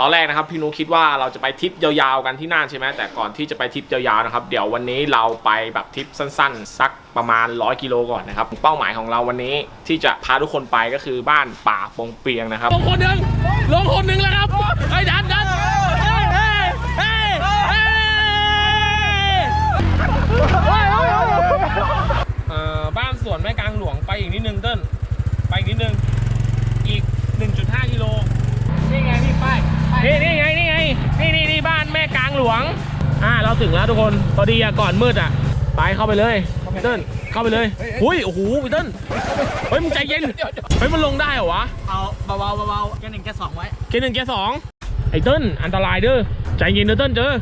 ตอนแรกนะครับพี่นุคิดว่าเราจะไปทริปยาวๆกันที่น่านใช่ไหมแต่ก่อนที่จะไปทริปยาวๆนะครับเดี๋ยววันนี้เราไปแบบทริปสั้นๆ สักประมาณ 100 กิโลก่อนนะครับเป้าหมายของเราวันนี้ที่จะพาทุกคนไปก็คือบ้านป่าปงเปียงนะครับลงคนหนึ่งลงคนหนึ่งแล้วครับไอ้ดันดันเฮ้ยเฮ้ยเฮ้ยเฮ้ยเอ่อบ้านสวนแม่กลางหลวงไปอีกนิดนึงเติ้ลไปอีกนิดนึงอีก 1.5กิโล นี่ไงพี่ป้ายป้าย นี่นี่ไงนี่ไงนี่นี่นี่บ้านแม่กลางหลวง อ่าเราถึงแล้วทุกคนพอดีอะก่อนมืดอะไปเข้าไปเลยพี่เติ้ลเข้าไปเลยหุ้ยโอ้โหพี่เติ้ลเฮ้ยมึงใจเย็นเฮ้ยมันลงได้เหรอวะเอาเบาๆเบาๆแค่หนึ่งแค่สองไว้เกียร์หนึ่งเกียร์สองไอ้เติ้ลอันตรายเด้อใจเย็นเด้อเติ้ลเจอ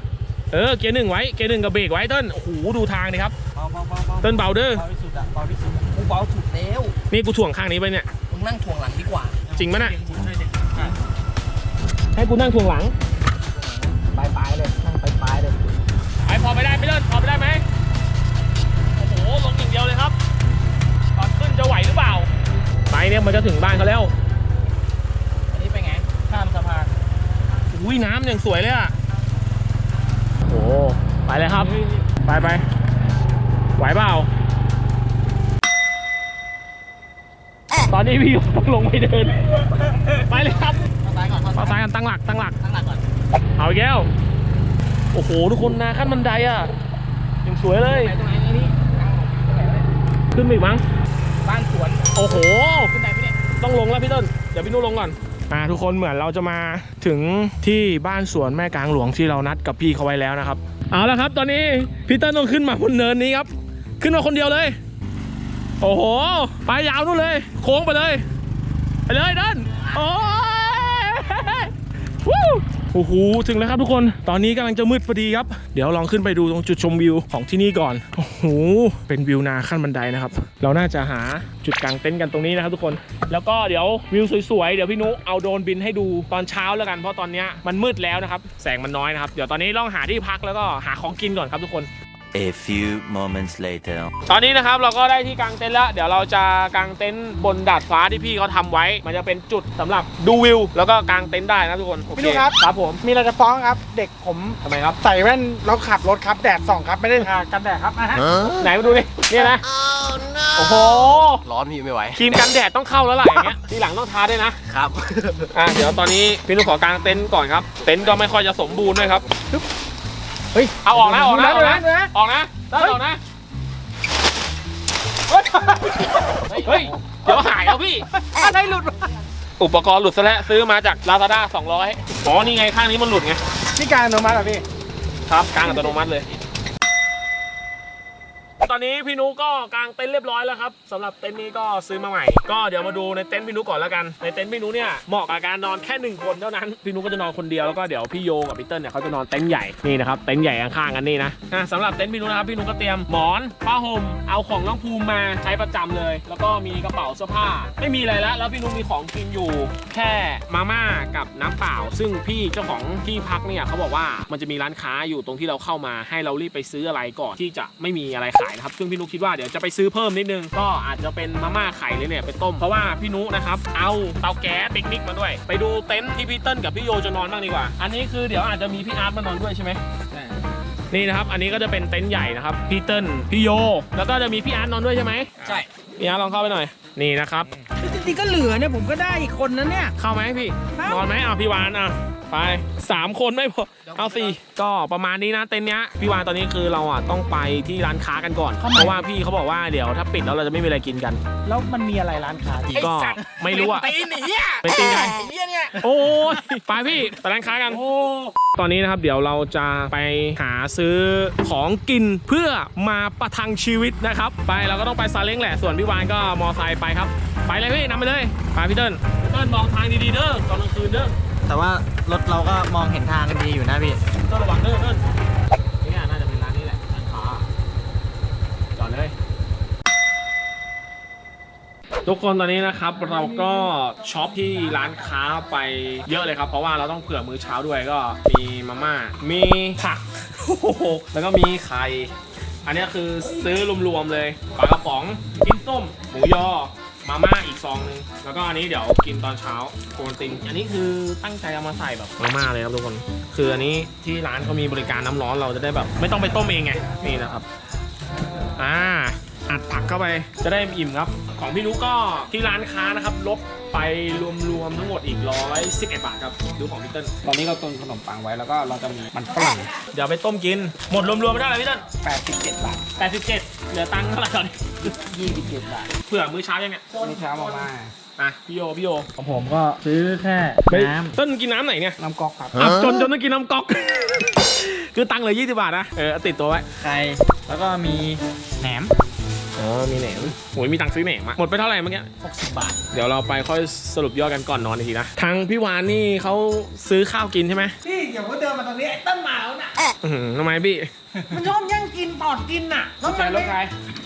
เออเกียร์หนึ่งไว้เกียร์หนึ่งกับเบรกไว้เติ้ลโอ้โหดูทางดิครับเบาๆเบาๆเบาเติ้ลเบาเด้อเบาที่สุดอะเบาที่สุดอะกูเบาสุดแล้วนี่กูถ่วงข้างนี้ไปเนี่ยมึงนั่งถ่วงหลังดีกว่า จริงปะน่ะใช่ดิใช่ ให้กูนั่งถ่วงหลังปลายปลายๆเลยนั่งปลายปลายๆเลยไปพอไปได้ไม่เติ้ลพอไปได้ไหมโอ้โหลงอย่างเดียวเลยครับตอนขึ้นจะไหวหรือเปล่า ไปเนี่ยมันจะถึงบ้านเขาแล้ว อันนี้ไปไงข้ามสะพานอุ้ยน้ำอย่างสวยเลยอะโอ้ไปเลยครับ ไปไปไหวเปล่าตอนนี้พี่ต้องลงไปเดิน ไปเลยครับเข้า ซ้ายก่อนเข้าเอาซ้าซ้ายยกันตั้งหลักตั้งหลัก ตั้งหลักก่อนเอาอีกแล้ว โอ้โหทุกคนนาขั้นบันไดอะยังสวยเลย ไปตรงไหนนี่นี่ขึ้นไปอีกมั้ง บ้านสวนโอ้โห ขึ้นไหนพี่เนี่ยต้องลงแล้วพี่ต้น เดี๋ยวพี่นุ้ลงก่อน อ่าทุกคนเหมือนเราจะมาถึงที่บ้านสวนแม่กลางหลวงที่เรานัดกับพี่เขาไว้แล้วนะครับ เอาละครับตอนนี้พี่เต้นต้องขึ้นมาบนเนินนี้ครับ ขึ้นมาคนเดียวเลย โอ้โห ไปยาวนู่นเลย โค้งไปเลย ไปเลยเดินโอ้ยวู้ โอ้โหถึงแล้วครับทุกคนตอนนี้กำลังจะมืดพอดีครับ เดี๋ยวลองขึ้นไปดูตรงจุดชมวิวของที่นี่ก่อนโอ้โหเป็นวิวนาขั้นบันไดนะครับ เราน่าจะหาจุดกางเต็นท์กันตรงนี้นะครับทุกคน แล้วก็เดี๋ยววิวสวยๆเดี๋ยวพี่นุเอาโดรนบินให้ดูตอนเช้าแล้วกัน เพราะตอนนี้มันมืดแล้วนะครับ แสงมันน้อยนะครับ เดี๋ยวตอนนี้ลองหาที่พักแล้วก็หาของกินก่อนครับทุกคน A few moments later. ตอนนี้นะครับเราก็ได้ที่กางเต็นท์แล้ว เดี๋ยวเราจะกางเต็นท์บนดาดฟ้าที่พี่เขาทำไว้ มันจะเป็นจุดสำหรับดูวิว แล้วก็กางเต็นท์ได้นะทุกคนโอเพี่นุครับครับผมมีอะไรจะฟ้องครับ เด็กผมทำไมครับ ใส่แว่นแล้วขับรถครับแดดส่องครับไม่ได้ทากันแดดครับนะฮะไหนมาดูดิเนี่ยนะโอ้โหร้อนพี่ไม่ไหว ครีมกันแดดต้องเข้าแล้วล่ะอย่างเงี้ยทีหลังต้องทาด้วยนะครับ อะเดี๋ยวตอนนี้พี่นุขอกางเต็นท์ก่อนครับ เต็นท์ก็ไม่ค่อยจะสมบูรณ์ด้วยครับ เฮ้ยเอาออกนะออกนะออกนะดูนะออกนะได้ออกนะเฮ้ยเดี๋ยวหายแล้วพี่อะไรหลุดอุปกรณ์หลุดซะแล้วซื้อมาจาก Lazada 200อ๋อนี่ไงข้างนี้มันหลุดไงนี่การอนุมัติเหรอพี่ครับกางอัตโนมัติเลย ตอนนี้พี่นุก็กางเต็นท์เรียบร้อยแล้วครับสำหรับเต็นท์นี้ก็ซื้อมาใหม่ ก็เดี๋ยวมาดูในเต็นท์พี่นุก่อนแล้วกัน ในเต็นท์พี่นุเนี่ยเหมาะกับการนอนแค่หนึ่งคนเท่านั้น พี่นุก็จะนอนคนเดียวแล้วก็เดี๋ยวพี่โยกับพี่เติ้ลเนี่ยเขาจะนอนเต็นท์ใหญ่นี่นะครับเต็นท์ใหญ่ข้างๆกันนี่นะอะสำหรับเต็นท์พี่นุนะครับพี่นุก็เตรียมหมอนผ้าห่มเอาของน้องภูมิมาใช้ประจำเลย แล้วก็มีกระเป๋าเสื้อผ้า ไม่มีอะไรแล้วแล้วพี่นุมีของกินอยู่ แค่มาม่ากับน้ำเปล่า ซึ่งพี่เจ้าของที่พักเนี่ยเขาบอกว่ามันจะมีร้านค้าอยู่ตรงที่เราเข้ามาให้เรารีบไปซื้ออะไรก่อนที่จะไม่มีอะไรขายนะครับซึ่งพี่นุคิดว่าเดี๋ยวจะไปซื้อเพิ่มนิดนึง ก็อาจจะเป็นมาม่าไข่เลยเนี่ยไปต้มเพราะว่าพี่นุนะครับเอาเตาแก๊สปิกนิกมาด้วย ไปดูเต็นท์ที่พี่เติ้ลกับพี่โยจะนอนบ้างดีกว่า อันนี้คือเดี๋ยวอาจจะมีพี่อาร์ตมานอนด้วยใช่ไหมนี่นะครับ อันนี้ก็จะเป็นเต็นท์ใหญ่นะครับ พี่เติ้ลพี่โย แล้วก็จะมีพี่อาร์ตนอนด้วยใช่ไหมใช่พี่อาร์ตลองเข้าไปหน่อย นี่นะครับจริงๆก็เหลือเนี่ยผมก็ได้อีกคนนั้นเนี่ย เข้าไหมพี่เข้านอนไหมเอาพี่วานอะ ไปสามคนไม่พอ เอาสี่ก็ประมาณนี้นะเต็นท์เนี้ยพี่วานตอนนี้คือเราอะต้องไปที่ร้านค้ากันก่อน เพราะว่าพี่เขาบอกว่าเดี๋ยวถ้าปิดแล้วเราจะไม่มีอะไรกินกัน แล้วมันมีอะไรร้านค้าพี่ก็ไม่รู้อะตีนไอ้เหี้ยไม่ตีไงไอ้เหี้ยเนี่ยโอ้ยไปพี่ไปร้านค้ากันตอนนี้นะครับเดี๋ยวเราจะไปหาซื้อของกินเพื่อมาประทังชีวิตนะครับ ไปเราก็ต้องไปซาเล้งแหละส่วนพี่วานก็มอไซค์ไปครับ ไปเลยพี่นำไปเลยไปพี่เติ้ลพี่เติ้ลมองทางดีๆเด้อตอนกลางคืนเด้อ แต่ว่ารถเราก็มองเห็นทางกันดีอยู่นะพี่ติ้ลระวังเด้อเติ้ลนี่น่าจะเป็นร้านนี้แหละร้านค้าจอดเลย ทุกคนตอนนี้นะครับเราก็ช็อปที่ร้านค้าไปเยอะเลยครับ เพราะว่าเราต้องเผื่อมื้อเช้าด้วยก็มีมาม่ามีผักโอ้โหแล้วก็มีไข่อันนี้คือซื้อรวมๆเลยปลากระป๋องกินส้มหมูยอ มาม่าอีกซองหนึง แล้วก็อันนี้เดี๋ยวกินตอนเช้าโปรตีนอันนี้คือตั้งใจเอามาใส่แบบมาม่าเลยครับทุกคน คืออันนี้ที่ร้านเขามีบริการน้ำร้อนเราจะได้แบบ ไม่ต้องไปต้มเองไง นี่นะครับ อ่า อัดผักเข้าไป จะได้อิ่มครับ ของพี่นุก็ที่ร้านค้านะครับ ลบไปรวมๆทั้งหมดอีก111บาทครับ ดูของพี่เติ้ลตอนนี้เราตุนขนมปังไว้แล้วก็เราจะมีมันฝรั่งเดี๋ยวไปต้มกิน หมดรวมๆไม่ได้เลยพี่เติ้ล87 บาท 87 เหลือตังค์เท่าไหร่ตอนนี้ 27 บาทเผื่อมื้อเช้ายังเนี่ยนี่เช้ามาม่าอะพี่โยพี่โยของผมก็ซื้อแค่น้ำเติ้ลกินน้ำไหนเนี่ยน้ำก๊อกครับอะจนจนต้องกินน้ำก๊อก คือตังค์เหลือ20 บาทนะ เออเอาติดตัวไว้ ไข่แล้วก็มีแหนม อ๋อมีแหนมโอ้ยมีตังค์ซื้อแหนมอะหมดไปเท่าไหร่เมื่อกี้60 บาท เดี๋ยวเราไปค่อยสรุปยอดกันก่อนนอนอีกทีนะ ทางพี่วานนี่เขาซื้อข้าวกินใช่ไหมพี่อย่าว่าเดินมาตรงนี้ไอ้ต้นหมาแล้วน่ะ อื้อหือทำไมพี่มันชอบแย่งกินตอดกินน่ะกุญแจรถใคร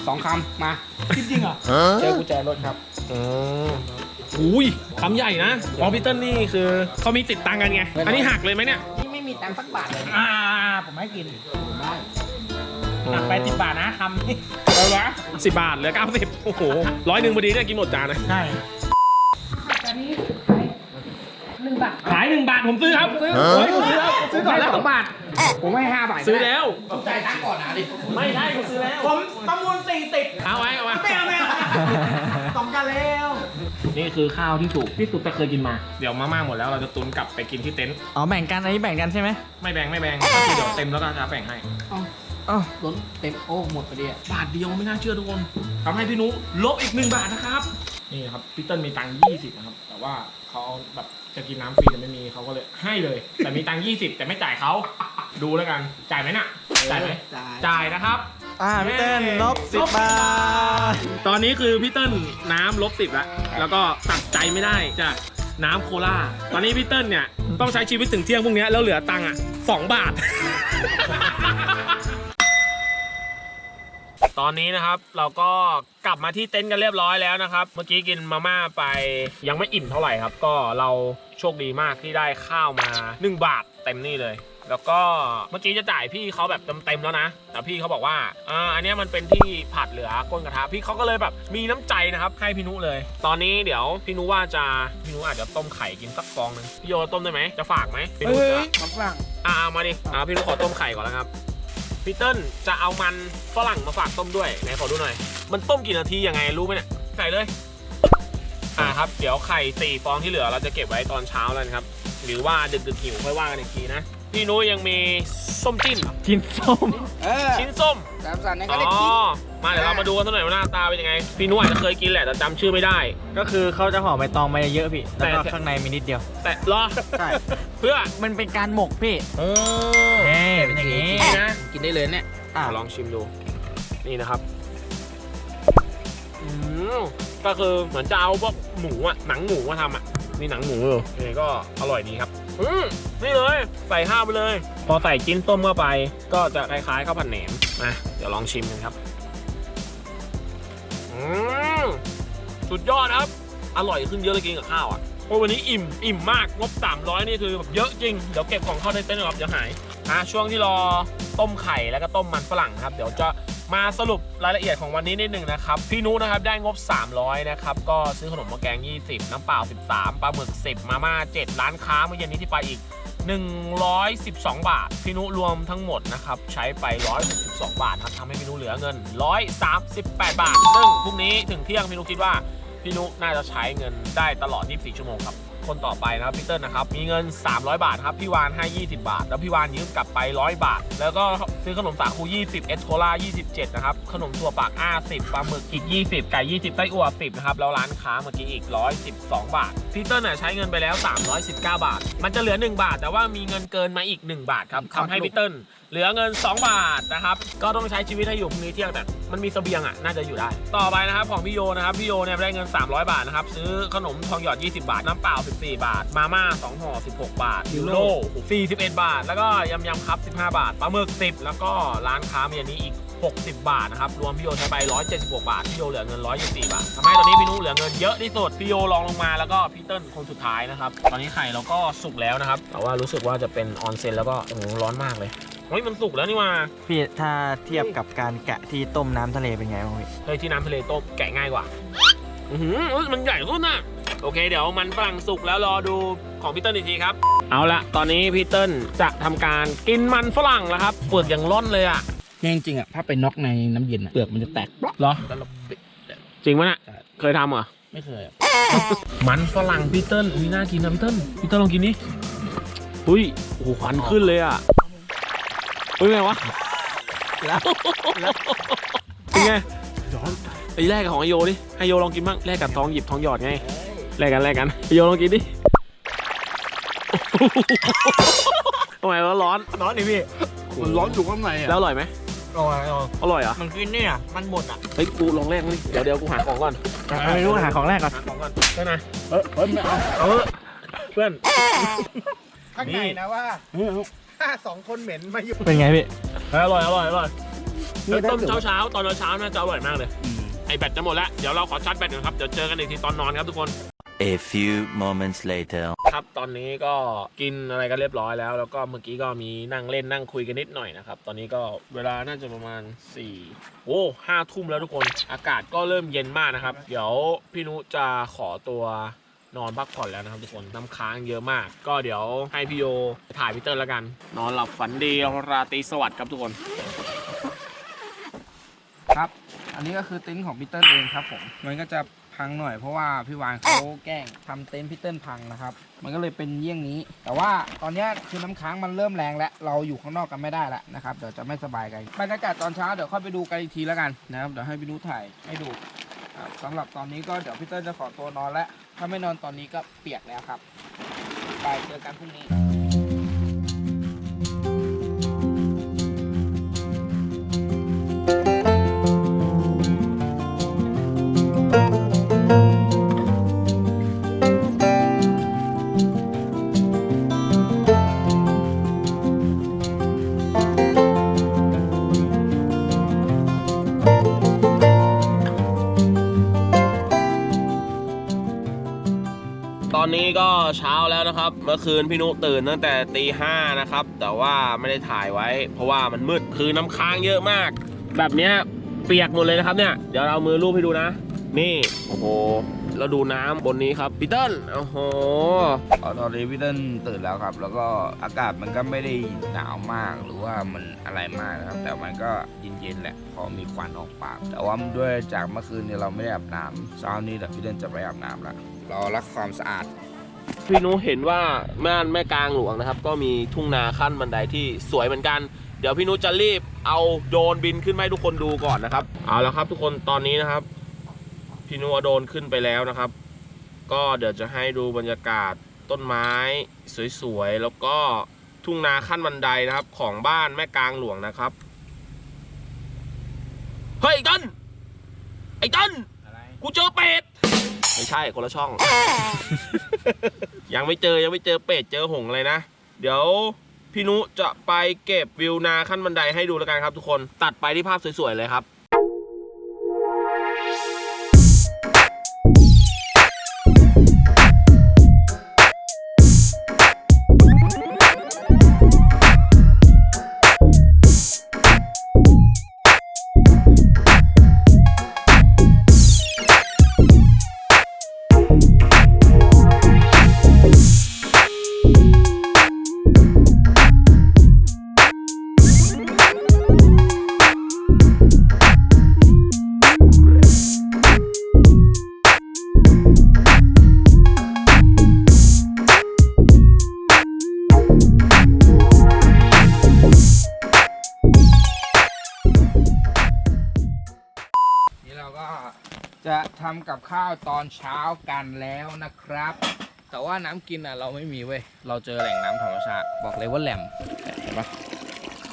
สองคำมา จริงเหรอ เจอกุญแจรถครับ อ๋ออุ้ยคำใหญ่นะพอพีเติ้ลนี่คือเขามีติดตังค์กันไง อันนี้หักเลยไหมเนี่ย นี่ไม่มีตังค์สักบาทเลยอ่าผมให้กิน ได้หักไปสิบบาทนะคำนี้เอาละสิบบาทเหลือเก้าสิบโอ้โหร้อยหนึ่งพอดีเนี่ยกินหมดจานนะใช่ขายหนึ่งบาทผมซื้อครับซื้อเฮ้ยผมซื้อแล้วซื้อก่อนแล้วสองบาท ผมให้ห้าบาทซื้อแล้วจ่ายตังค์ก่อนนะดิไม่ได้ผมซื้อแล้วผมประมูลสี่สิบเอาไว้เอาไว้ไม่เอาไม่เอาสองกันแล้วนี่คือข้าวที่ถูกที่สุดแต่เคยกินมา เดี๋ยวมาม่าหมดแล้วเราจะตุนกลับไปกินที่เต็นท์อ๋อแบ่งกันอันนี้แบ่งกันใช่ไหมไม่แบ่งไม่แบ่งก็คือเดี๋ยวเต็มแล้วก็จะแบ่งให้ อ๋อล้นเต็มโอ้หมดพอดีอะบาทเดียวไม่น่าเชื่อทุกคนทำให้พี่นุลบอีกหนึ่งบาทนะครับ นี่ครับพี่เติ้ลมีตังค์ยี่สิบนะครับ แต่ว่าเขาแบบจะกินน้ำฟรีแต่ไม่มีเขาก็เลยให้เลย แต่มีตังค์ยี่สิบแต่ไม่จ่ายเขาดูแล้วกัน จ่ายไหมน่ะ จ่ายไหมจ่าย จ่ายนะครับ อ่าพี่เติ้ลลบสิบบาท ตอนนี้คือพี่เติ้ลน้ำลบสิบแล้วแล้วก็ตัดใจไม่ได้จากน้ำโคลาตอนนี้พี่เติ้ลเนี่ยต้องใช้ชีวิตถึงเที่ยงพรุ่งนี้แล้วเหลือตังค์อะสองบาท ตอนนี้นะครับเราก็กลับมาที่เต็นท์กันเรียบร้อยแล้วนะครับ เมื่อกี้กินมาม่าไปยังไม่อิ่มเท่าไหร่ครับ ก็เราโชคดีมากที่ได้ข้าวมา 1 บาทเต็มนี่เลย แล้วก็เมื่อกี้จะจ่ายพี่เขาแบบเต็มๆแล้วนะ แต่พี่เขาบอกว่าอ่าอันเนี้ยมันเป็นที่ผัดเหลือก้นกระทะพี่เขาก็เลยแบบมีน้ำใจนะครับให้พี่นุเลย ตอนนี้เดี๋ยวพี่นุว่าจะพี่นุอาจจะต้มไข่กินสักฟองหนึงพี่โยต้มได้ไหมจะฝากไหมพี่นุเฮ้จะยมันฝรั่งอ่าเอามาดิอ่าพี่นุขอต้มไข่ก่อนแล้วครับ พี่เติ้ลจะเอามันฝรั่งมาฝากต้มด้วยไหนขอดูหน่อย มันต้มกี่นาทียังไงรู้ไหมเนี่ยใส่เลย อ่าครับ เดี๋ยวไข่สี่ฟองที่เหลือเราจะเก็บไว้ตอนเช้าแล้วนะครับ หรือว่าดึกๆหิวค่อยว่ากันอีกทีนะ พี่นุ้ยยังมีส้มจิ้มกินส้ม เออชิ้นส้ม สามสันนี่อ๋ก็ได้กินอมาเดี๋ยวเรามาดูกันสักหน่อยว่าหน้าตาเป็นยังไง พี่นุ้ยอาจจะเคยกินแหละแต่จำชื่อไม่ได้ ก็คือเขาจะห่อใบตองมาเยอะๆพี่ แล้วก็แต่ ข้างในมีนิดเดียว แต่รอใช่ เพื่อมันเป็นการหมกพี่เออเอ้เป็นอย่างนี้นี่นะกินได้เลยเนี่ยอะลองชิมดู นี่นะครับอืมก็คือเหมือนจะเอาพวกหมูอะหนังหมูมาทำอะมีหนังหมูอยู่นี่ก็อร่อยดีครับ อืมนี่เลย ใส่ข้าวไปเลย พอใส่จิ้นต้มเข้าไป ก็จะคล้ายๆข้าวผัดแหนมนะเดี๋ยวลองชิมกันครับ อืมสุดยอดครับ อร่อยขึ้นเยอะเลยกินกับข้าวอะเพราะวันนี้อิ่มอิ่มมากงบ 300 นี่คือแบบเยอะจริง เดี๋ยวเก็บของเข้าในเต็นท์ครับเดี๋ยวหายอะช่วงที่รอต้มไข่แล้วก็ต้มมันฝรั่งครับ เดี๋ยวจะ มาสรุปรายละเอียดของวันนี้นิดหนึ่งนะครับ พี่นุนะครับได้งบ 300 นะครับ ก็ซื้อขนมหม้อแกง 20 น้ำเปล่า 13 ปลาหมึก 10 มาม่า 7 ร้านค้าเมื่อเย็นนี้ที่ไปอีก 112 บาท พี่นุรวมทั้งหมดนะครับ ใช้ไป 162 บาทครับทำให้พี่นุเหลือเงิน 138 บาท ซึ่งพรุ่งนี้ถึงเที่ยงพี่นุคิดว่าพี่นุน่าจะใช้เงินได้ตลอด 24 ชั่วโมงครับ คนต่อไปนะครับพี่เติ้ลนะครับมีเงิน 300 บาทครับพี่วานให้20 บาท แล้วพี่วานยืมกลับไป 100 บาท แล้วก็ซื้อขนมสาคู 20 เอสโคลา27 นะครับ ขนมถั่วปากอ้า 10ปลาหมึกอีก 20 ไก่ 20ไส้อั่ว10 นะครับ แล้วร้านค้าเมื่อกี้อีก 112 บาทพี่เติ้ลน่ะใช้เงินไปแล้ว 319 บาท มันจะเหลือ 1 บาท แต่ว่ามีเงินเกินมาอีก 1 บาทครับทำให้พี่เติ้ลเหลือเงิน 2 บาทนะครับก็ต้องใช้ชีวิตให้อยู่พรุ่งนี้เที่ยงแต่มันมีเสบียงอะน่าจะอยู่ได้ ต่อไปนะครับของพี่โยนะครับพี่โยเนี่ยได้เงิน 300 บาทนะครับซื้อขนมทองหยอด 20 บาท น้ำเปล่า 14 บาท มาม่า2ห่อ16 บาทยูโร41 บาท แล้วก็ยำยำครับ 15 บาทปลาหมึก10 แล้วก็ร้านค้ามีอันนี้อีก 60 บาทนะครับรวมพี่โยใช้ไป 176 บาทพี่โยเหลือเงิน 124 บาททำให้ตอนนี้พี่นุเหลือเงินเยอะที่สุดพี่โยลองลงมาแล้วก็พี่เติ้ลคนสุดท้ายนะครับตอนนี้ไข่เราก็สุกแล้วนะครับแต่ว่ารู้สึกว่าจะเป็นออนเซ็นแล้วก็โอ้โหร้อนมากเลย เฮ้ยมันสุกแล้วนี่ว่าพี่ถ้าเทียบกับการแกะที่ต้มน้ำทะเลเป็นไงบ้างพี่เฮ้ยที่น้ำทะเลต้มแกะง่ายกว่า อื้อหือเอ้ยมันใหญ่ขึ้นน่ะโอเค เดี๋ยวมันฝรั่งสุกแล้วรอดูของพี่เติ้ลอีกทีครับ เอาละตอนนี้พี่เติ้ลจะทำการกินมันฝรั่งแล้วครับเปลือกยังร่อนเลยอะเนี่ยจริงๆอะถ้าไปน็อกในน้ำเย็นอะเปลือกมันจะแตกปลอกเหรอ แล้วเราปิดจริงปะน่ะใช่เคยทำเหรอ ไม่เคยอะมันฝรั่งพี่เติ้ลอุ้ยน่ากินนะพี่เติ้ลพี่เติ้ลลองกินดิอุ้ยโอ้โหควันขึ้นเลยอะ เฮ้ยไงวะแล้วเป็นไงร้อนไอ้แรกกับของไอโยดิให้โยลองกินบ้างแรกกับทองหยิบทองหยอดไงแลกกันแลกกันไอโยลองกินดิทำไมร้อนร้อนร้อนดิพี่มันร้อนอยู่ข้างในอะแล้วอร่อยไหมอร่อยอร่อยอร่อยเหรอมันกินเนี่ยมันหมดอะเฮ้ยกูลองแรกดิเดี๋ยวเดี๋ยวกูหาของก่อนไม่รู้หาของแรกก่อนหาของก่อนได้ไหมเออเออไม่เอาเออเพื่อนข้างในนะว่าเออเอาถ้า สองคนเหม็นมาอยู่เป็นไงพี่เฮ้ยอร่อยอร่อยอร่อยเฮ้ยต้มเช้าเช้าๆตอนเช้าๆน่าจะอร่อยมากเลยอืมไอแบตจะหมดแล้วเดี๋ยวเราขอชาร์จแบตกันครับเดี๋ยวเจอกันอีกทีตอนนอนครับทุกคน A few moments later. ครับ ตอนนี้ก็กินอะไรกันเรียบร้อยแล้ว แล้วก็เมื่อกี้ก็มีนั่งเล่นนั่งคุยกันนิดหน่อยนะครับ ตอนนี้ก็เวลาน่าจะประมาณ4โอ้ห้าทุ่มแล้วทุกคน อากาศก็เริ่มเย็นมากนะครับ เดี๋ยวพี่นุจะขอตัว นอนพักผ่อนแล้วนะครับทุกคนน้ำค้างเยอะมาก ก็เดี๋ยวให้พี่โยถ่ายพี่เตอร์แล้วกัน นอนหลับฝันดีราตรีสวัสดิ์ครับทุกคน ครับ อันนี้ก็คือเต็นท์ของพีเตอร์เองครับผมมันก็จะพังหน่อยเพราะว่าพี่วานเขาแกล้งทำเต็นท์พีเตอร์พังนะครับ มันก็เลยเป็นเยี่ยงนี้ แต่ว่าตอนเนี้ยคือน้ำค้างมันเริ่มแรงแล้ว เราอยู่ข้างนอกกันไม่ได้แล้วนะครับ เดี๋ยวจะไม่สบายกันบรรยากาศตอนเช้าเดี๋ยวค่อยไปดูกันอีกทีแล้วกันนะครับ เดี๋ยวให้พี่นุถ่ายให้ดูครับ สำหรับตอนนี้ก็เดี๋ยวพี่เต้จะขอตัวนอนแล้ว ถ้าไม่นอนตอนนี้ก็เปียกแล้วครับ ไปเจอกันพรุ่งนี้ เมื่อคืนพี่นุตื่นตั้งแต่ตีห้านะครับ แต่ว่าไม่ได้ถ่ายไว้ เพราะว่ามันมืดคือน้ำค้างเยอะมาก แบบเนี้ยเปียกหมดเลยนะครับเนี่ยเดี๋ยวเรามือรูปให้ดูนะ นี่โอ้โหเราดูน้ำบนนี้ครับพีเติ้ลโอ้โหตอนนี้พี่เต้นตื่นแล้วครับ แล้วก็อากาศมันก็ไม่ได้หนาวมากหรือว่ามันอะไรมากนะครับ แต่มันก็เย็นๆแหละพอมีควันออกปาก แต่ว่าด้วยจากเมื่อคืนเนี่ยเราไม่ได้อาบน้ำเช้านี้เดี๋ยวพี่เต้นจะไปอาบน้ำล้วเรารักความสะอาด พี่นุเห็นว่าแม่านแม่กลางหลวงนะครับ ก็มีทุ่งนาขั้นบันไดที่สวยเหมือนกัน เดี๋ยวพี่นุจะรีบเอาโดรนบินขึ้นมาให้ทุกคนดูก่อนนะครับ เอาละครับทุกคนตอนนี้นะครับ พี่นุเอาโดรนขึ้นไปแล้วนะครับ ก็เดี๋ยวจะให้ดูบรรยากาศต้นไม้สวยๆแล้วก็ทุ่งนาขั้นบันไดนะครับ ของบ้านแม่กลางหลวงนะครับเฮ้ยไอ้ต้นไอ้ต้นกูเจอเป็ด ไม่ใช่คนละช่อง ยังไม่เจอยังไม่เจอเป็ดเจอหงส์เลยนะ เดี๋ยวพี่นุจะไปเก็บวิวนาขั้นบันไดให้ดูแล้วกันครับทุกคน ตัดไปที่ภาพสวยๆเลยครับ ตอนเช้ากันแล้วนะครับ แต่ว่าน้ำกินอะเราไม่มีเว้ยเราเจอแหล่งน้ำธรรมชาติบอกเลยว่าแหลมเห็นปะ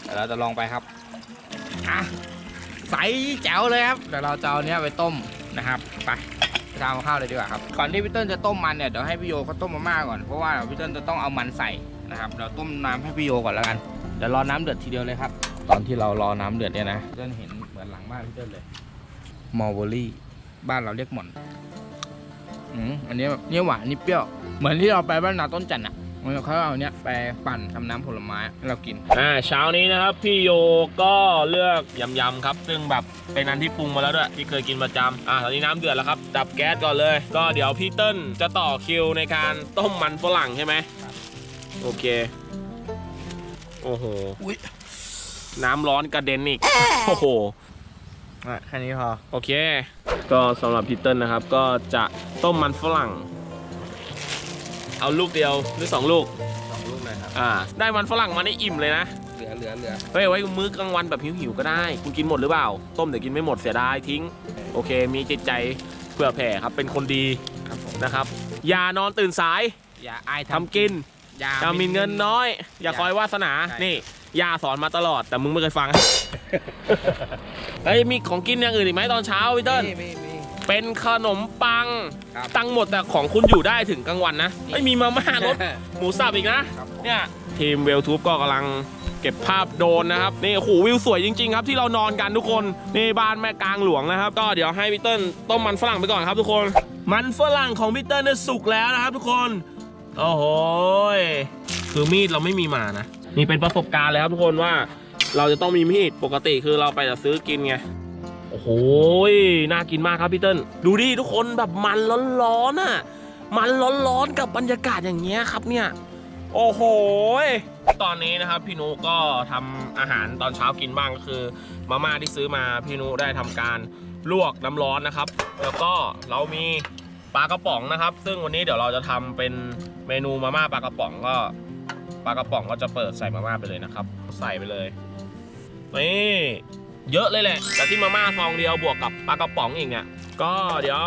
เดี๋ยวเราจะลองไปครับอะใสแจ๋วเลยครับเดี๋ยวเราจะเอาเนี้ยไปต้มนะครับไปทำข้าวเลยดีกว่าครับก่อนที่พี่เติ้ลจะต้มมันเนี่ยเดี๋ยวให้พี่โยเขาต้มมาม่าก่อนเพราะว่าพี่เติ้ลจะต้องเอามันใส่นะครับเดี๋ยวต้มน้ำให้พี่โยก่อนแล้วกันเดี๋ยวรอน้ำเดือดทีเดียวเลยครับ ตอนที่เรารอน้ำเดือดเนี่ยนะพี่เติ้ลเห็นเหมือนหลังบ้านพี่เติ้ลเลยมอลเวอรี่ บ้านเราเรียกหม่อนอืมอันนี้แบบนี่หวานอันนี่เปรี้ยว เหมือนที่เราไปบ้านนาต้นจันทร์อะแล้วเขาเอาเนี้ยไปปั่นทำน้ำผลไม้ให้เรากิน อ่าเช้านี้นะครับพี่โยก็เลือกยำๆครับ ซึ่งแบบเป็นอันที่ปรุงมาแล้วด้วยที่เคยกินประจำอ่าตอนนี้น้ำเดือดแล้วครับ ดับแก๊สก่อนเลย ก็เดี๋ยวพี่เติ้ลจะต่อคิวในการต้มมันฝรั่งใช่ไหมโอเค โอ้โหน้ำร้อนกระเด็นอีก โอ้โห อะแค่นี้พอ โอเค ก็สำหรับพี่เติ้ลนะครับ ก็จะต้มมันฝรั่ง เอาลูกเดียวหรือสองลูก สองลูกเลยครับ อ่า ได้มันฝรั่งมาได้อิ่มเลยนะ เหลือเหลือเหลือเฮ้ยไว้มื้อกลางวันแบบหิวๆก็ได้ คุณกินหมดหรือเปล่า ต้มเดี๋ยวกินไม่หมดเสียดายทิ้ง โอเค มีจิตใจเผื่อแผ่ครับ เป็นคนดีครับผมนะครับ อย่านอนตื่นสาย อย่าอายทำกิน อย่าอย่ามีเงินน้อย อย่าคอยวาสนา ใช่ นี่ย่าสอนมาตลอดแต่มึงไม่เคยฟัง เฮ้ยมีของกินอย่างอื่นอีกไหมตอนเช้าพี่เติ้ลมีมีมี เป็นขนมปัง ครับตังค์หมดแต่ของคุณอยู่ได้ถึงกลางวันนะไม่มีมาม่ารถ หมูสับอีกนะ ครับผม เนี่ย ทีมเวลทูบก็กำลังเก็บภาพโดรนนะครับ นี่โอ้โหวิวสวยจริง ๆ ครับที่เรานอนกันทุกคน นี่บ้านแม่กลางหลวงนะครับ ก็เดี๋ยวให้พี่เติ้ลต้มมันฝรั่งไปก่อนครับทุกคน มันฝรั่งของพี่เติ้ลเนี่ยสุกแล้วนะครับทุกคน โอ้โหคือมีดเราไม่มีมานะนี่เป็นประสบการณ์เลยครับทุกคนว่าเราจะต้องมีมีดปกติคือเราไปจะซื้อกินไงโอ้โหน่ากินมากครับพี่เติ้ลดูดิทุกคนแบบมันร้อนๆอะ มันร้อนๆกับบรรยากาศอย่างเงี้ยครับเนี่ย โอ้โหตอนนี้นะครับพี่นุก็ทำอาหารตอนเช้ากินบ้างก็คือมาม่าที่ซื้อมาพี่นุได้ทำการลวกน้ำร้อนนะครับ แล้วก็เรามี ปลากระป๋องนะครับ ซึ่งวันนี้เดี๋ยวเราจะทำเป็นเมนูมาม่าปลากระป๋องก็ปลากระป๋องก็จะเปิดใส่มาม่าไปเลยนะครับ ใส่ไปเลยนี่เยอะเลยแหละแต่ที่มาม่าฟองเดียวบวกกับปลากระป๋องอีกเนี่ยก็เดี๋ยว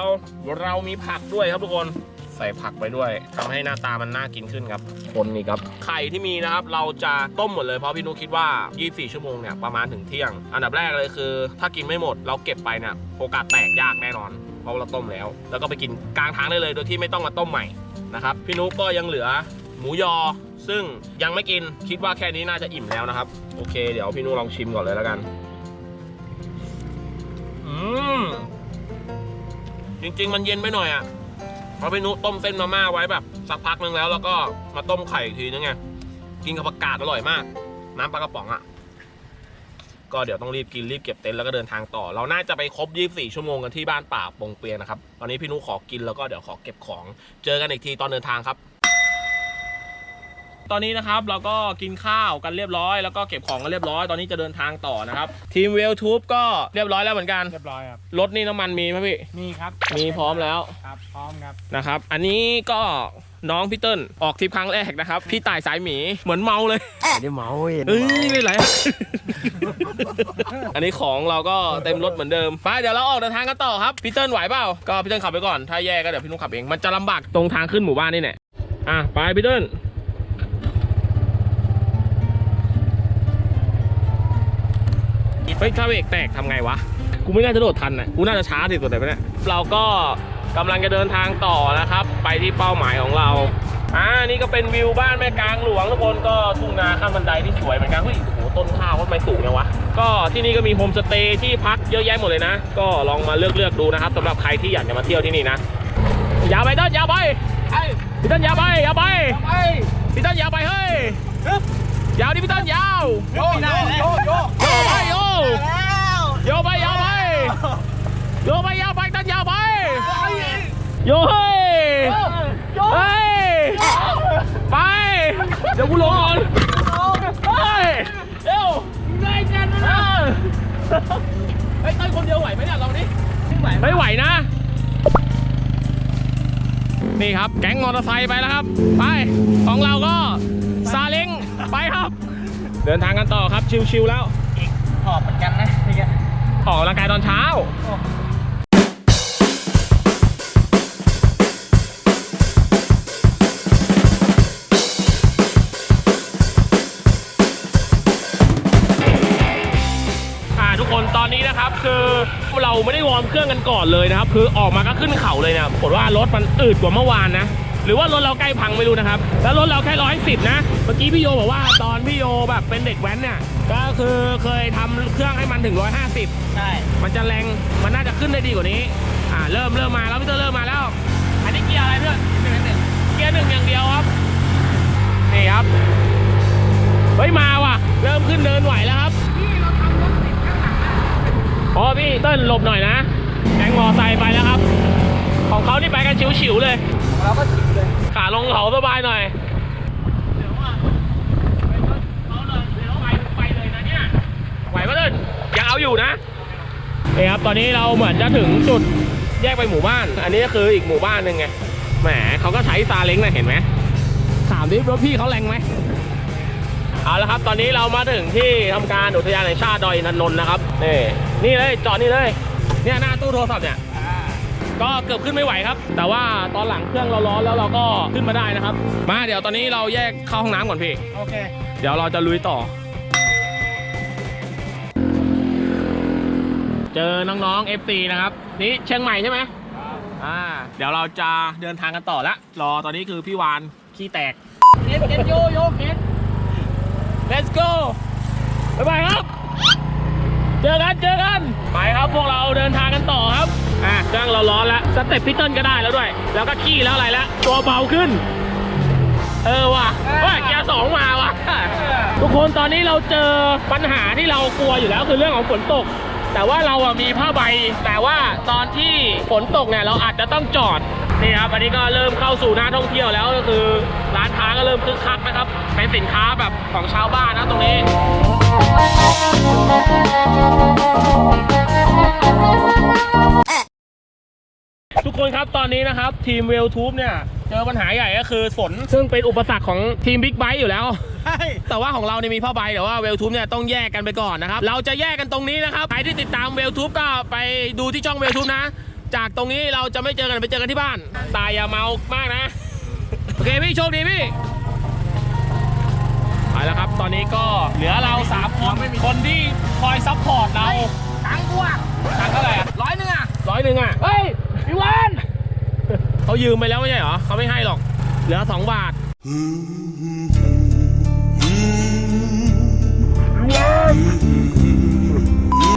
เรามีผักด้วยครับทุกคนใส่ผักไปด้วยทำให้หน้าตามันน่ากินขึ้นครับคนนี่ครับไข่ที่มีนะครับเราจะต้มหมดเลยเพราะพี่นุคิดว่า 24 ชั่วโมงเนี่ยประมาณถึงเที่ยง อันดับแรกเลยคือ ถ้ากินไม่หมดเราเก็บไปเนี่ยโอกาสแตกยากแน่นอน เพราะเราต้มแล้ว แล้วก็ไปกินกลางทางได้เลยโดยที่ไม่ต้องมาต้มใหม่นะครับพี่นุ๊กก็ยังเหลือหมูยอ ซึ่งยังไม่กินคิดว่าแค่นี้น่าจะอิ่มแล้วนะครับ โอเค เดี๋ยวพี่นุ๊กลองชิมก่อนเลยแล้วกันอืมจริง ๆ มันเย็นไปหน่อยอะ่ะเพราะพี่นุ๊กต้มเส้นมาม่าไว้แบบสักพักนึงแล้ว แล้วก็มาต้มไข่อีกทีนึงไงกินกับผักกาดอร่อยมาก น้ำปลากระป๋องอะ่ะ ก็เดี๋ยวต้องรีบกินรีบเก็บเต็นท์แล้วก็เดินทางต่อ เราน่าจะไปครบ 24 ชั่วโมงกันที่บ้านป่าปงเปียนะครับ ตอนนี้พี่นุขอกินแล้วก็เดี๋ยวขอเก็บของ เจอกันอีกทีตอนเดินทางครับ ตอนนี้นะครับเราก็กินข้าวกันเรียบร้อย แล้วก็เก็บของกันเรียบร้อย ตอนนี้จะเดินทางต่อนะครับ ทีมเวลทูบก็เรียบร้อยแล้วเหมือนกันเรียบร้อยครับ รถนี่น้ำมันมีไหมพี่ มีครับ มีพร้อมแล้ว ครับ พร้อมครับ นะครับ อันนี้ก็ น้องพี่เติ้ลออกทริปครั้งแรกนะครับ พี่ต่ายสายหมีเหมือนเมาเลยไม่ได้เมาเว้ยเอ้ยไม่เป็นไรฮะ อันนี้ของเราก็เต็มรถเหมือนเดิมไปเดี๋ยวเราออกเดินทางกันต่อครับพี่เติ้ลไหวเปล่าก็พี่เติ้ลขับไปก่อนถ้าแย่ก็เดี๋ยวพี่นุ้งขับเองมันจะลำบากตรงทางขึ้นหมู่บ้านนี่แหละอะไปพี่เติ้ลเฮ้ยถ้าเบรกแตกทำไงวะกูไม่น่าจะโดดทันน่ะกูน่าจะช้าที่สุดเลยปะเนี่ยเราก็ กำลังจะเดินทางต่อนะครับ ไปที่เป้าหมายของเราอ่านี่ก็เป็นวิวบ้านแม่กลางหลวงทุกคนก็ทุ่งนาข้ามบันไดที่สวยเหมือนกันเฮ้ยโอ้โหต้นข้าวเขาทำไมสูงเนี่ยวะก็ที่นี่ก็มีโฮมสเตย์ที่พักเยอะแยะหมดเลยนะ ก็ลองมาเลือกเลือกดูนะครับสำหรับใครที่อยากจะมาเที่ยวที่นี่นะอย่าไปเต้นอย่าไปพี่เต้นอย่าไปอย่าไปพี่เต้นอย่าไปเฮ้ยยาวดิพี่เต้นยาวโยโยโยโยโยไปโยแล้วโยไปยาวไปโยไปยาวไปเต้นยาวไป โยเฮ้ยเฮ้ยไป เดี๋ยวกูลงก่อนเฮ้ยเร็วได้กันนะเฮ้ยเต้นคนเดียวไหวไหมเนี่ยลองดิไม่ไหวนะ นี่ครับแก๊งมอเตอร์ไซค์ไปแล้วครับ ไป ของเราก็ซาเล้งไปครับ เดินทางกันต่อครับชิวๆแล้วหอบเหมือนกันนะนี่แกออกกำลังกายตอนเช้าอ่า เราไม่ได้วอร์มเครื่องกันก่อนเลยนะครับ คือออกมาก็ขึ้นเขาเลยนะปรากฏว่ารถมันอืดกว่าเมื่อวานนะ หรือว่ารถเราใกล้พังไม่รู้นะครับ แล้วรถเราแค่ร้อยสิบนะ เมื่อกี้พี่โยบอกว่าตอนพี่โยแบบเป็นเด็กแว้นเนี่ย ก็คือเคยทำเครื่องให้มันถึง150ใช่ มันจะแรง มันน่าจะขึ้นได้ดีกว่านี้ อ่า เริ่มเริ่มมาแล้วพี่เตอร์เริ่มมาแล้ว อันนี้เกียร์อะไรเพื่อนเกียร์หนึ่งอย่างเดียวครับ นี่ครับ เฮ้ยมาว่ะ เริ่มขึ้นเดินไหวแล้วครับ พี่เราทำรถติดข้างหลัง อ๋อพี่เติ้ลหลบหน่อยนะแก๊งมอไซค์ไปแล้วครับ ของเขานี่ไปกันฉิวๆเลยเราก็จิบเลย ขาลงเขาสบายหน่อยเดี๋ยวว่าไปเขาเลยเดี๋ยวไปไปเลยนะเนี่ยไหวปะเติ้ลยังเอาอยู่นะนี่ครับตอนนี้เราเหมือนจะถึงจุดแยกไปหมู่บ้าน อันนี้ก็คืออีกหมู่บ้านหนึ่งไงแหมเขาก็ใช้ซาเล้งนะเห็นไหมถามดิรถพี่เขาแรงไหม เอาละครับ ตอนนี้เรามาถึงที่ทำการอุทยานแห่งชาติดอยอินทนนท์นะครับนี่นี่เลยจอดนี่เลยเนี่ยหน้าตู้โทรศัพท์เนี่ยก็เกือบขึ้นไม่ไหวครับ แต่ว่าตอนหลังเครื่องเราร้อนแล้วเราก็ขึ้นมาได้นะครับ มาเดี๋ยวตอนนี้เราแยกเข้าห้องน้ำก่อนพี่โอเค เดี๋ยวเราจะลุยต่อ เจอน้องๆ FC นะครับ นี่เชียงใหม่ใช่ไหมอ่าเดี๋ยวเราจะเดินทางกันต่อละรอตอนนี้คือพี่วานขี้แตกเอ็นเอ็นโยโยเอ็น let's go บ๊ายบายครับ เจอกันเจอกัน ไปครับพวกเราเดินทางกันต่อครับ อะเครื่องเราร้อนแล้วสเต็ปพี่เติ้ลก็ได้แล้วด้วย แล้วก็ขี้แล้วอะไรแล้วตัวเบาขึ้น เออว่ะว่าเกียร์สองมาว่ะ ทุกคนตอนนี้เราเจอปัญหาที่เรากลัวอยู่แล้วคือเรื่องของฝนตก แต่ว่าเราอะมีผ้าใบ แต่ว่าตอนที่ฝนตกเนี่ยเราอาจจะต้องจอด นี่ครับอันนี้ก็เริ่มเข้าสู่หน้าท่องเที่ยวแล้วก็คือร้านค้าก็เริ่มคึกคักนะครับ เป็นสินค้าแบบของชาวบ้านนะตรงนี้ทุกคนครับตอนนี้นะครับ ทีมเวลทูบเนี่ย เจอปัญหาใหญ่ก็คือฝนซึ่งเป็นอุปสรรคของทีมบิ๊กไบค์อยู่แล้ว ใช่แต่ว่าของเราเนี่ยมีผ้าใบแต่ว่าเวลทูบเนี่ยต้องแยกกันไปก่อนนะครับ เราจะแยกกันตรงนี้นะครับ ใครที่ติดตามเวลทูบก็ไปดูที่ช่องเวลทูบนะ จากตรงนี้เราจะไม่เจอกันไปเจอกันที่บ้าน ตายอย่าเมามากนะ โอเคพี่โชคดีพี่ไปแล้วครับ ตอนนี้ก็เหลือเราสามคนคนที่คอยซัพพอร์ตเราตังกูอะตังค์เท่าไหร่อะร้อยหนึ่งอะร้อยหนึ่งอะเฮ้ยพี่วานเขายืมไปแล้วไม่ใช่เหรอเขาไม่ให้หรอก เหลือสองบาท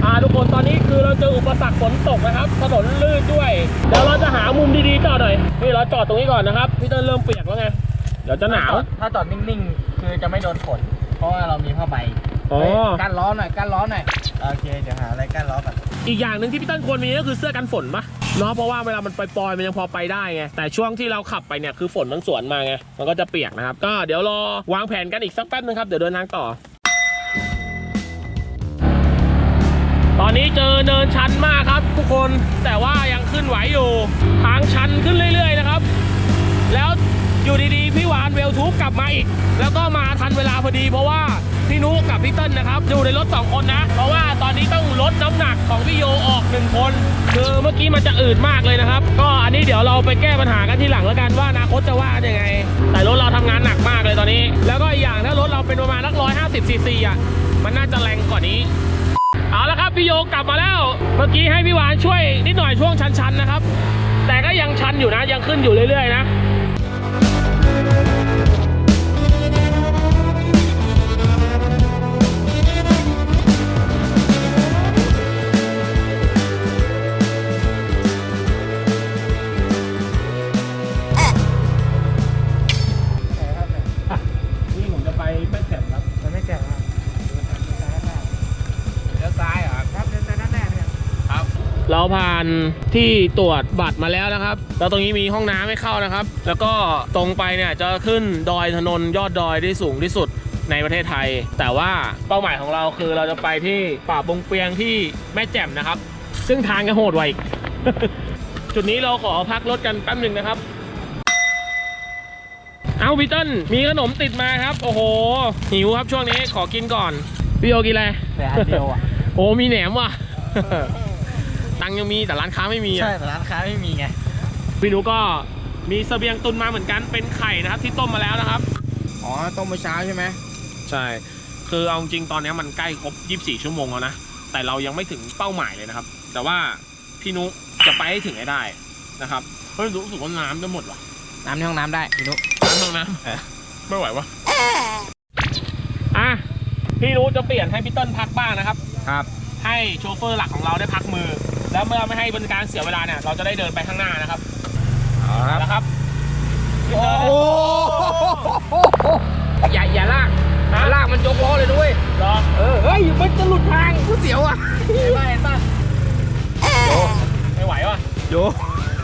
อ่าทุกคนตอนนี้คือ เราเจออุปสรรคฝนตกนะครับ ถนนลื่นด้วย เดี๋ยวเราจะหามุมดีๆจอดหน่อยนี่เราจอดตรงนี้ก่อนนะครับ พี่เต้นเริ่มเปียกแล้วไง เดี๋ยวจะหนาว ถ้าจอดนิ่งๆ คือจะไม่โดนฝน เพราะว่าเรามีผ้าใบอ๋อกันล้อหน่อยกันล้อหน่อย โอเค เดี๋ยวหาอะไรกั้นล้อก่อน อีกอย่างหนึ่งที่พี่เต้นควรมีก็คือเสื้อกันฝนปะเนาะเพราะว่าเวลามันปล่อยๆมันยังพอไปได้ไงแต่ช่วงที่เราขับไปเนี่ยคือฝนมันสวนมาไงมันก็จะเปียกนะครับ ก็เดี๋ยวรอวางแผนกันอีกสักแป๊บนึงครับเดี๋ยวเดินทางต่อ อนนี้เจอเนินชันมากครับ ทุกคนแต่ว่ายังขึ้นไหวอยู่ทางชันขึ้นเรื่อย ๆ นะครับ แล้วอยู่ดีๆ พี่หวานเวลทูบกลับมาอีก แล้วก็มาทันเวลาพอดี เพราะว่าพี่นุกับพี่เติ้ลนะครับอยู่ในรถ 2 คนนะ เพราะว่าตอนนี้ต้องลดน้ำหนักของพี่โยออก 1 คน คือเมื่อกี้มันจะอืดมากเลยนะครับ ก็อันนี้เดี๋ยวเราไปแก้ปัญหากันที่หลังแล้วกันว่าอนาคตจะว่ายังไง แต่รถเราทำงานหนักมากเลยตอนนี้ แล้วก็อีกอย่างถ้ารถเราเป็นประมาณนักร้อยห้าสิบซีซีอะมันน่าจะแรงกว่านี้ เอาละครับพี่โยกลับมาแล้ว เมื่อกี้ให้พี่หวานช่วยนิดหน่อยช่วงชันๆนะครับ แต่ก็ยังชันอยู่นะยังขึ้นอยู่เรื่อยๆนะ เราผ่านที่ตรวจบัตรมาแล้วนะครับ แล้วตรงนี้มีห้องน้ำให้เข้านะครับ แล้วก็ตรงไปเนี่ยจะขึ้นดอยถนนยอดดอยที่สูงที่สุดในประเทศไทย แต่ว่าเป้าหมายของเราคือเราจะไปที่ป่าบงเปียงที่แม่แจ่มนะครับ ซึ่งทางก็โหดไวาอีกจุดนี้เราขอพักรถกันแป๊บหนึ่งนะครับ เอาพี่เติ้ลมีขนมติดมาครับ โอ้โห หิวครับช่วงนี้ขอกินก่อน พี่โยกินอะไรแต่อันเดียวอะโอ้มีแหนมว่ะ ตังค์ยังมีแต่ร้านค้าไม่มีอะ ใช่แต่ร้านค้าไม่มีไง พี่หนูก็มีเสบียงตุนมาเหมือนกันเป็นไข่นะครับที่ต้มมาแล้วนะครับ อ๋อต้มเมื่อเช้าใช่ไหมใช่ คือเอาจริงๆตอนนี้มันใกล้ครบ 24 ชั่วโมงแล้วนะ แต่เรายังไม่ถึงเป้าหมายเลยนะครับ แต่ว่าพี่นุจะไปให้ถึงให้ได้นะครับเฮ้ยรู้สึกว่าน้ำจะหมดว่ะน้ำในห้องน้ำได้พี่นุ น้ำตรงน้ำไม่ไหววะอะพี่นุจะเปลี่ยนให้พี่เติ้ลพักบ้างนะครับ ครับ ให้โชเฟอร์หลักของเราได้พักมือ แล้วเมื่อไม่ให้บริการเสียเวลาเนี่ยเราจะได้เดินไปข้างหน้านะครับอ๋อครับนะครับโอ้โหอย่าอย่าลากนะลากมันยกล้อเลยด้วยรอเออเฮ้ยมันจะหลุดทางกูเสียวอะไม่ป่ะไม่ไหววะโย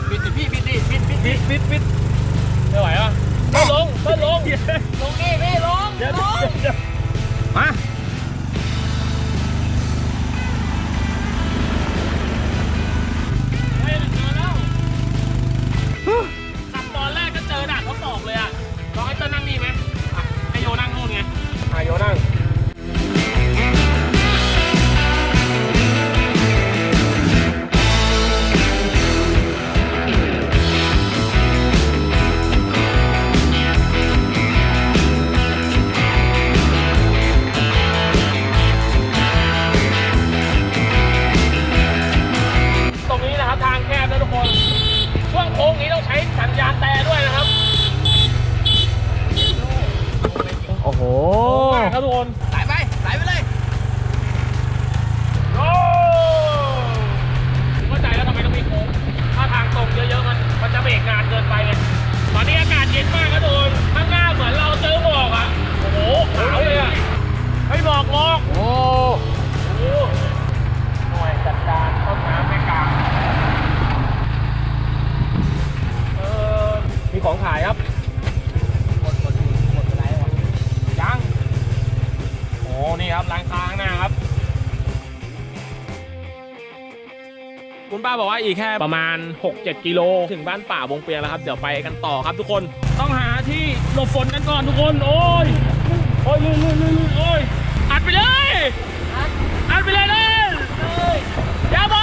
บิดดิพี่บิดดิบิดบิดบิดบิดบิดไม่ไหววะเต้นลงเต้นลงลงนี่พี่ลงเดี๋ยวลงเดี๋ยวมา ครับล้านค้างหน้าครับ คุณป้าบอกว่าอีกแค่ประมาณ 6-7 กิโล ถึงบ้านป่าวงเปียงแล้วครับ เดี๋ยวไปกันต่อครับทุกคนต้องหาที่หลบฝนกันก่อนทุกคน โอ้ยโอ้ยลื่ลื่นลื่นโอ้ยอัดไปเลยอัดไปเลยเลยยาวไป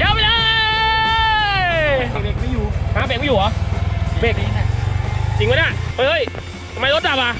ยาวไปเลยเบรกไม่อยู่ฮะเบรกไม่อยู่เหรอเบรกจริงไหมน่ะเฮ้ยทำไมรถดับอะ